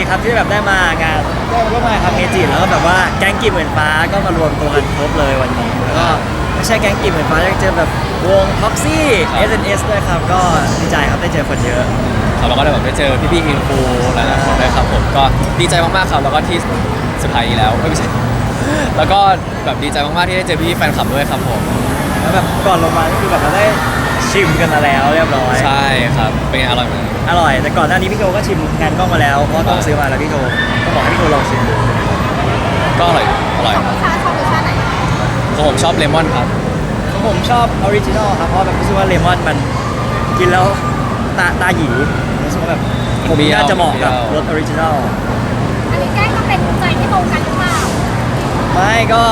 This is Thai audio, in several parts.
ดีครับที่แบบได้มางานได้มาร่วมงานครับเมจิแล้วก็แบบว่าแก๊งกีบเหมือนฟ้าก็มารวมตัวกันครบเลยวันนี้แล้วก็ไม่ใช่แก๊งกีบเหมือนฟ้ายังเจอแบบวง Proxy SNS ด้วยครับก็ดีใจครับได้เจอคนเยอะ ครับเราก็ได้แบบได้เจอพี่ๆอินฟูหลายๆคนด้วยครับผมก็ดีใจมากๆครับแล้วก็ที่สุดท้ายนี้แล้วเอ้ยไม่ใช่แล้วก็แบบดีใจมากๆที่ได้เจอพี่ๆแฟนคลับด้วยครับผม แล้วแบบก่อนลงมาก็คือแบบเราได้ ชิมกันมาแล้วเรียบร้อย ใช่ครับ เป็นไงอร่อยไหมอร่อย แต่ก่อนหน้านี้พี่โทก็ชิมงานกล้องมาแล้วเพราะว่าต้องซื้อมาแล้วพี่โทก็บอกให้พี่โทลองชิมดูก็อร่อยอร่อยชอบรสชาติชอบรสชาติไหนของผมชอบเลมอนครับของผมชอบออริจินอลครับเพราะแบบรู้สึกว่าเลมอนมันกินแล้วตาตาหยีรู้สึกว่าแบบผมน่าจะเหมาะกับรสออริจินอลอันนี้แกล้งก็เป็นใจที่ตรงกันหรือเปล่าไม่ก็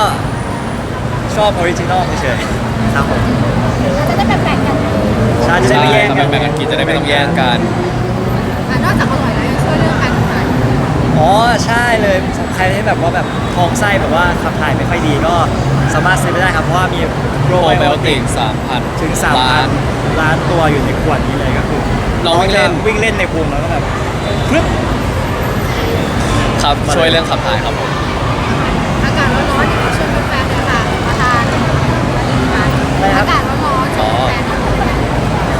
ชอบออริจินอลเฉยๆครับผมเราจะได้แบ่งๆกัน ชาจะได้ใช่ไม่แย่งครับกันแบ่งๆกันกินจะได้ไม่ต้องแย่งกัน อะนอกจากอร่อยแล้วยังช่วยเรื่องการทำงานอ๋อใช่เลยใครที่แบบว่าแบบท้องไส้แบบว่าขับถ่ายไม่ค่อยดีก็สามารถซื้อไปได้ครับ เพราะว่ามีโปรโปรไบไบโอโอติติกกสามพันถึง3 0 0ล้าน0ล้านตัวอยู่ในขวดนี้เลยก็คือเราวิ่งเล่น วิ่งเล่นในพุงแล้วก็แบบพรึบ ครับช่วยเรื่องขับถ่ายครับผม อากาศร้อนๆอย่างที่ชวนแฟนๆเลยค่ะมาทานอากาศร้อนๆชวนแฟนๆมาทาน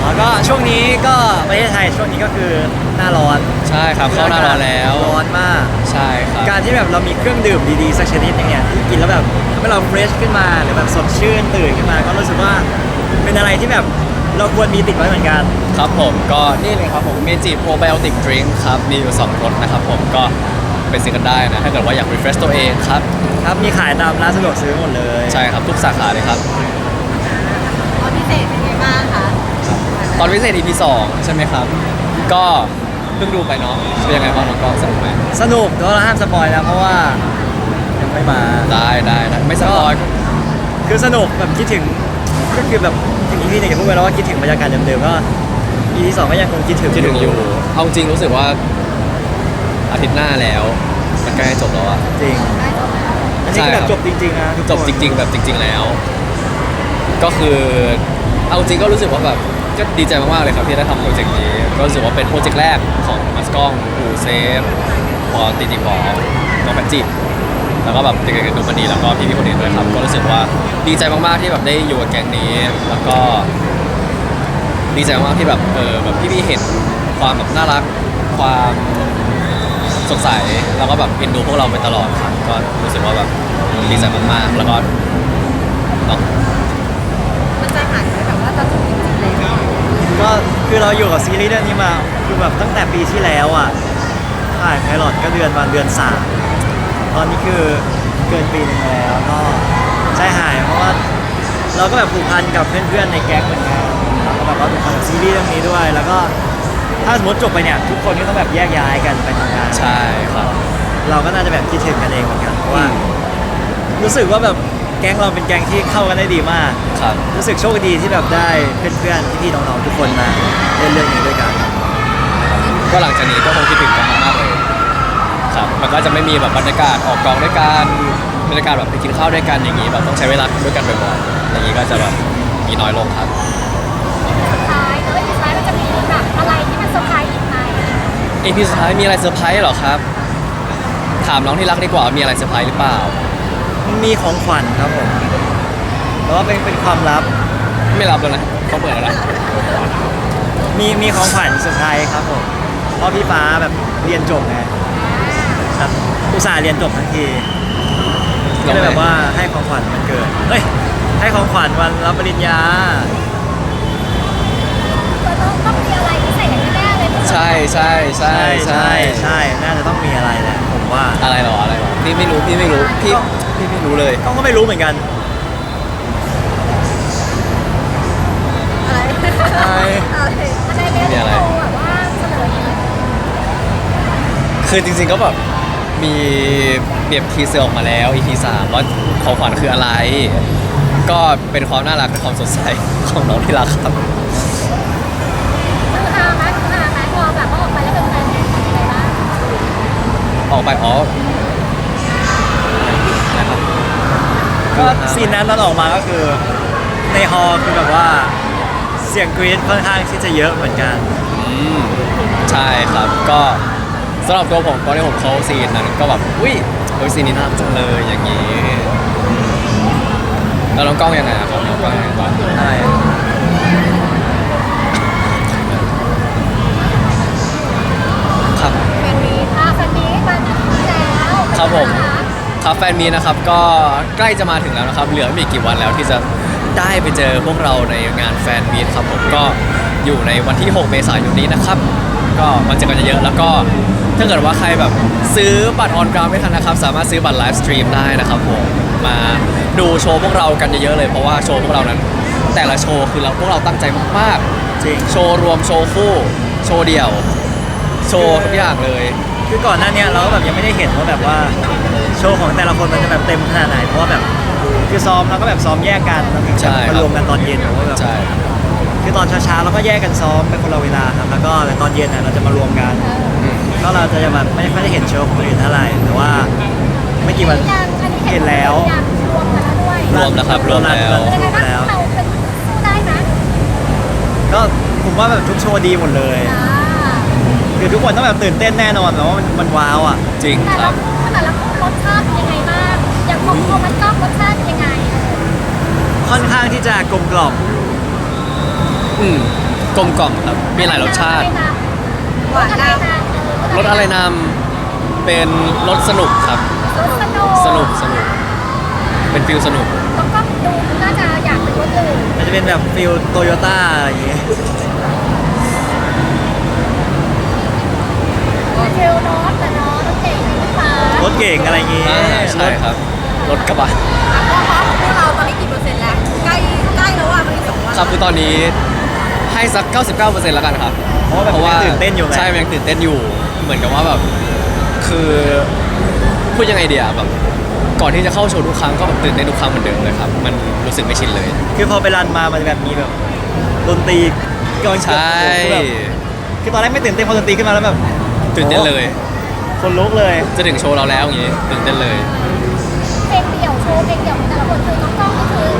แล้วก็ช่วงนี้ก็ประเทศไทยช่วงนี้ก็คือหน้าร้อนใช่ครับเข้าหน้าร้อนแล้ว ร้อนมาก ใช่ครับ การที่แบบเรามีเครื่องดื่มดีๆสักชนิดหนึงเนี่ยที่กินแล้วแบบทำให้เราเฟรชขึ้นมาหรือแบบสดชื่นตื่นขึ้นมา ก็รู้สึกว่าเป็นอะไรที่แบบเราควรมีติดไว้เหมือนกัน ครับผมก็นี่เลยครับผมเมจิโปรไบโอติกดริงครับ มีอยู่2รสนะครับผมก็ไปซื้อกันได้นะ ถ้าเกิดว่าอยาก refresh ตัวเองครับ ครับมีขายตามร้านสะดวกซื้อหมดเลย ใช่ครับ ทุกสาขาเลยครับ ตอนพิเศษเป็นไงบ้างคะ ตอนพิเศษ EP 2ใช่ไหมครับ ก็เพิ่งดูไปเนาะเป็นยังไงบ้างน้องกล้องสนุกไหมสนุกแต่ว่าเราห้ามสปอยนะเพราะว่ายังไม่มา ได้ได้ได้ไม่สปอยก็คือสนุกแบบคิดถึงก็คือแบบถึง EP หนึ่งจะพูดไปแล้วว่าคิดถึงบรรยากาศเดิมๆก็ EP สองก็ยังคงคิดถึงคิดถึงอยู่เอาจริงรู้สึกว่าอาทิตย์หน้าแล้ว มันใกล้จบแล้วอะจริงได้จบแล้วอันนี้คือแบบจบจริงๆนะทุกคนจบจริง ๆ แบบจริง ๆแล้ว ก็คือเอาจริงก็รู้สึกว่าแบบ ก็ดีใจมากๆเลยครับที่ได้ทำโปรเจกต์นี้ก็รู้สึกว่าเป็นโปรเจกต์แรกของมัสกล้องอูเซฟพอตีตีพอน้องแบจิแล้วก็แบบเด็กๆดูมันดีแล้วก็พี่ๆคนอื่นด้วยครับก็รู้สึกว่าดีใจมากๆที่แบบได้อยู่กับแก๊งนี้ แล้วก็ ดีใจมากที่แบบเออแบบพี่ๆเห็นความแบบน่ารัก ความสดใสแล้วก็แบบเอ็นดูพวกเราไปตลอดครับก็รู้สึกว่าแบบดีใจมากๆ แล้วก็เนาะ มันใจหายไปแบบว่าจะจบจริงๆแล้ว ก็ คือเราอยู่กับซีรีส์เรื่องนี้มาคือแบบตั้งแต่ปีที่แล้วอะถ่ายไพลอตก็เดือนวันเดือนสามตอนนี้คือเกินปีหนึงแล้วก็ใจหายเพราะว่าเราก็แบบผูกพันกับเพื่อนๆในแก๊งเหมือนกันแล้วก็แบบว่าผูกพันกับซีรีส์เรื่องนี้ด้วย แล้วก็ถ้าสมมติจบไปเนี่ยทุกคนก็ต้องแบบแยกย้ายกันไปทำงาน ใช่ครับ เราก็น่าจะแบบคิดถึงกันเองเหมือนกันเพราะว่า รู้สึกว่าแบบ แก๊งเราเป็นแก๊งที่เข้ากันได้ดีมาก ครับ รู้สึกโชคดีที่แบบได้เพื่อนๆพี่ๆน้องๆทุกคนมาเล่นเรื่องนี้ด้วยกันก็หลังจากนี้ก็คงคิดถึงกันมากๆเลยครับมันก็จะไม่มีแบบบรรยากาศออกกองด้วยกันบรรยากาศแบบไปกินข้าวด้วยกันอย่างนี้แบบต้องใช้เวลาด้วยกันบ่อยๆอย่างนี้ก็จะแบบมีน้อยลงครับสุดท้ายแล้วสุดท้ายมันจะมีแบบอะไรที่มันเซอร์ไพรส์อีกไหมอีพีสุดท้ายมีอะไรเซอร์ไพรส์เหรอครับ ถามน้องที่รักดีกว่าว่ามีอะไรเซอร์ไพรส์หรือเปล่า มีของขวัญครับผมแต่ว่าเป็นเป็นความลับ ไม่รับแล้วนะเขาเปิดแล้วนะมีมีของขวัญเซอร์ไพรส์ครับผม เพราะพี่ฟ้าแบบเรียนจบไงครับอุตส่าห์เรียนจบทั้งที ก็เลยแบบว่าให้ของขวัญมันเกิดเฮ้ย ให้ของขวัญวันรับปริญญา ต้องต้องมีอะไรพิเศษแน่ๆเลยใช่ใช่ใช่ใช่ ใช่ น่าจะต้องมีอะไรแหละผมว่า อะไรหรออะไรหรอ พี่ไม่รู้พี่ไม่รู้พี่พี่ไม่รู้เลยก็ก็ไม่รู้เหมือนกันอะไรอะไรอะไรอะไรเนี่ยที่โตแบบว่าเสนออย่างนี้คือจริงๆก็แบบมีเบียบทีเซอร์ออกมาแล้ว EP สามว่าของขวัญคืออะไร ก็เป็นความน่ารักและความสดใสของน้องที่รักครับคือฮาไหมคือฮาไหมพอแบบว่าออกไปแล้วเป็นแฟนเป็นยังไงบ้างออ ก็ซีนนั้นตอนออกมาก็คือในฮอลล์คือแบบว่าเสียงกรี๊ดค่อนข้างที่จะเยอะเหมือนกัน อืมใช่ครับก็สำหรับตัวผมตอนที่ผมเข้าซีนนั้นก็แบบอุ้ยโอ้ยซีนนี้น่ารักจังเลยอย่างนี้แล้วน้องกล้องยังไงอะครับน้องกล้องยังไงบ้างอะไร ครับ แฟนมีอ่าแฟนมีมาถึงแล้ว ครับผม ครับแฟนมีนะครับก็ใกล้จะมาถึงแล้วนะครับ เหลือไม่กี่วันแล้วที่จะได้ไปเจอพวกเราในงานแฟนมีตครับผมก็อยู่ในวันที่ 6 เมษายนนี้นะครับ ก็มาเจอกันเยอะๆแล้วก็ถ้าเกิดว่าใครแบบซื้อบัตรออนกราวไม่ทันนะครับ สามารถซื้อบัตรไลฟ์สตรีมได้นะครับผมมาดูโชว์พวกเรากันเยอะๆเลยเพราะว่าโชว์พวกเรานั้น แต่ละโชว์คือเราพวกเราตั้งใจมากจริงๆ โชว์รวมโชว์คู่โชว์เดี่ยว โชว์ทุกอย่างเลย คือก่อนหน้าเนี้ยเราก็แบบยังไม่ได้เห็นว่าแบบว่า โชว์ของแต่ละคนมันจะแบบเต็มขนาดไหนเพราะว่าแบบคือซ้อมเราก็แบบซ้อมแยกกันแล้วถึงใช่จะครับ มารวมกันตอนเย็นเพราะว่าแบบใช่คือตอนเช้าๆเราก็แยกกันซ้อมเป็นคนละเวลาครับแล้วก็แต่ตอนเย็นน่ะเราจะมารวมกัน อืม ก็เราจะแบบไม่ค่อยได้เห็นโชว์ของคนอื่นเท่าไหร่แต่ว่าไม่กี่วัน ยังอันนี้เห็นแล้ว ยังรวมกันแล้วด้วยรวมแล้วครับรวมแล้ว เป็นยังไงบ้างเราเป็นสู้ได้ไหมก็ผมว่าแบบทุกโชว์ดีหมดเลย อ่าคือทุกคนต้องแบบตื่นเต้นแน่นอนแต่ว่ามันมันว้าวอะจริงแต่คละรับคู่แต่ละคู่ร สชาติเป็นยังไงบ้างอย่างของโทมันต้องรสชาติเป็นยังไงค่อนข้างที่จะกลมกล่อมอืมกลมกล่อมครับมีหลายรสชาติรสอะไรนะรสอะไรนำเป็นรสสนุกครับ รสสนุกสนุกสนุก เป็นฟิลสนุกแล้วก็ดูน่าจะอยากเป็นรสอื่นมันจะเป็นแบบฟิลโตโยต้าอย่างเงี้ยฟิลรสแต่เนาะรสเก่งรสฟ้า รถเก่งอะไรอย่างงี้อ่าใช่ครับ รถกระบะก็เพราะพวกเราตอนนี้กี่เปอร์เซ็นต์แล้ว ใกล้ใกล้แล้วอะมันอีกสองวันครับคือตอนนี้ให้สัก 99%แล้วกันครับเพราะว่าแบบมันยังตื่นเต้นอยู่ไงใช่มันยังตื่นเต้นอยู่ เหมือนกับว่าแบบคือพูดยังไงเดียแบบก่อนที่จะเข้าโชว์ทุกครั้งก็แบบตื่นเต้นทุกครั้งเหมือนเดิมเลยครับมันรู้สึกไม่ชินเลย คือพอไปรันมามันแบบมีแบบดนตรีก่อนใช่ คือแบบคือตอนแรกไม่ตื่นเต้นพอดนตรีขึ้นมาแล้วแบบตื่นเต้นเลย คนลุกเลย จะถึงโชว์เราแล้วอย่างงี้ตื่นเต้นเลย เพลงเดี่ยวโชว์เพลงเดี่ยวของแต่ละคนคือน้องกล้องก็คือ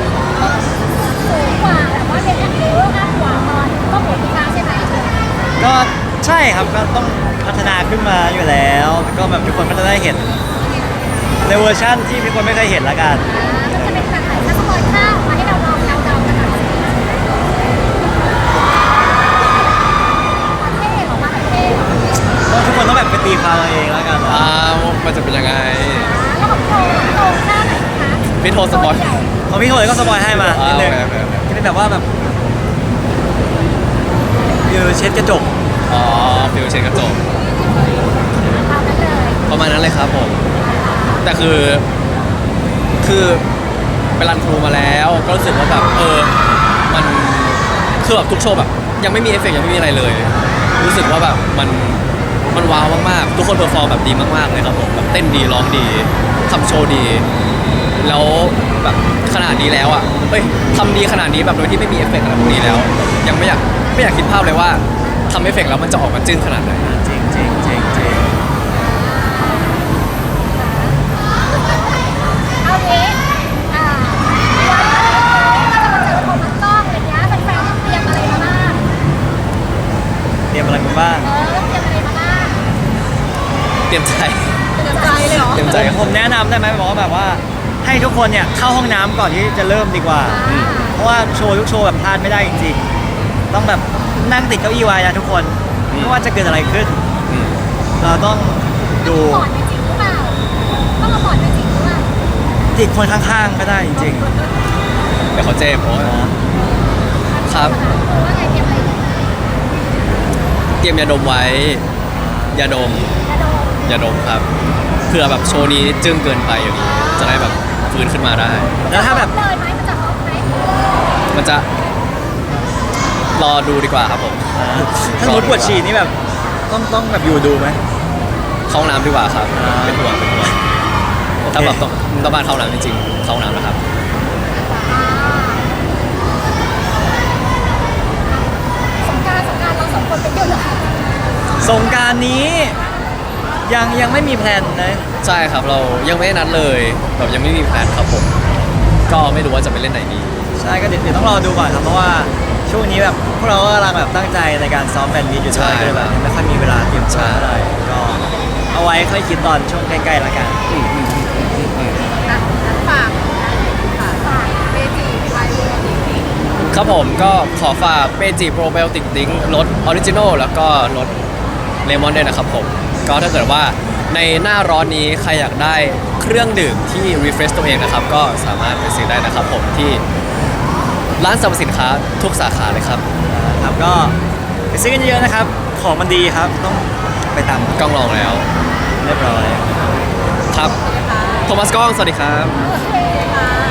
สูงกว่าแบบว่าเป็นแอคเทอร์มากกว่าตอนก็หมดกีฬาใช่ไหมก็ใช่ครับก็ต้องพัฒนาขึ้นมาอยู่แล้วแล้วก็แบบทุกคนก็จะได้เห็นในเวอร์ชั่นที่ทุกคนไม่เคยเห็นละกันมันจะเป็นแบบไหนถ้าสปอยข้าวมาให้เราลองเดาๆกันหน่อยประเทศของมาประเทศ ก็ทุกคนต้องแบบไปตีความเอาเองละกัน อ้าวมันจะเป็นยังไง แล้วของโตโตข้าวไหนคะ พี่โทรสปอยของพี่โทยก็สปอยให้มานิดนึงอ่าโอเคโอเคจะเป็นแบบว่าแบบคือเช็ดกระจกอ๋อฟิลเชนกระจกเอาไปเลยประมาณนั้นเลยครับผม แต่คือ คือไปรันครูมาแล้ว ก็รู้สึกว่าแบบเออ มันคือแบบทุกโชว์แบบ ยังไม่มีเอฟเฟกต์ยังไม่มีอะไรเลย รู้สึกว่าแบบมันมันว้าวมากๆ ทุกคนเพอร์ฟอร์มแบบดีมากๆเลยครับผมแบบเต้นดีร้องดีทำโชว์ดี แล้วแบบขนาดนี้แล้วอะเอ้ยทำดีขนาดนี้แบบโดยที่ไม่มีเอฟเฟกต์อะไรพวกนี้แล้ว ยังไม่อยากไม่อยากคิดภาพเลยว่าทำเอฟเฟกต์แล้วมันจะออกมาจึ้งขนาดไหนจริงจริงจริงจริงเอางี้อ่าวันนี้ก็จะมาเจอโทมัสกล้องอะไรเงี้ยแฟนๆเตรียมอะไรมาบ้างเตรียมอะไรมาบ้างเออเตรียมอะไรมาบ้างเตรียมใจเตรียมใจเลยเหรอ เตรียมใจ ผมผมแนะนำได้ไหมบอกว่าแบบว่า ให้ทุกคนเนี่ยเข้าห้องน้ำก่อนที่จะเริ่มดีกว่าอ่า เพราะว่าโชว์ทุกโชว์แบบพลาดไม่ได้จริงๆ ต้องแบบนั่งติดเก้าอี้ไว้นะทุกคน อืม ไม่ว่าจะเกิดอะไรขึ้น อืมเราต้องดูปอดเป็นจริงหรือเปล่าต้องมาปอดเป็นจริงหรือเปล่าติดคนข้างๆก็ได้จริงเดี๋ยวเขาเจ็บโอ้ยครับว่าไงเตรียมอะไรดีเตรียมยาดมไว้ยาดม กระโดดยาดมครับเผื่อแบบโชว์นี้จึ้งเกินไปอย่างนี้จะได้แบบ ฟื้นขึ้นมาได้ๆแล้วถ้าแบบเลยไหมมันจะฮอปไหมมันจะ รอดูดีกว่าครับผมถ้าสมมติปวดฉี่นี่แบบต้องต้องแบบอยู่ดูไหม เข้าห้องน้ำดีกว่าครับ อ่า เป็นห่วงเป็นห่วงโอเคถ้าแบบต้องต้องบ้านเข้าห้องน้ำจริงๆเข้าห้องน้ำนะครับอ่าสงกรารสงกรารเราสองคนเป็นอยู่เหรอ สงกรารนี้ ยังยังไม่มีแพลนนะ ใช่ครับเรายังไม่ได้นัดเลยแบบยังไม่มีแพลนครับผม ก็ไม่รู้ว่าจะไปเล่นไหนดี ใช่ก็เดี๋ยวเดี๋ยวต้องรอดูก่อนครับเพราะว่าช่วงนี้แบบพวกเราก็กำลังแบบตั้งใจในการซ้อมแฟนมีตอยู่ด้วยใช่ก็เลยแบบไม่ค่อยมีเวลาเตรียมตัวใช่เท่าไหร่ก็เอาไว้ค่อยคิดตอนช่วงใกล้ๆละกันอืมอืมอืมอืมอืมอะฝากค่ะฝากเบจิไวโอจริงครับผมก็ขอฝากเมจิโปรไบโอติกดิ้งรสออริจินอลแล้วก็รสเลมอนด้วยนะครับผม ก็ถ้าเกิดว่าในหน้าร้อนนี้ใครอยากได้เครื่องดื่มที่ refresh ตัวเองนะครับ ก็สามารถไปซื้อได้นะครับผมที่ร้านสรรพสินค้าทุกสาขาเลยครับ ครับก็ไปซื้อกันเยอะๆนะครับ ของมันดีครับต้องไปตามกล้องลองแล้ว เรียบร้อยครับ โทมัสกล้อง สวัสดีครับๆโอเคค่ะ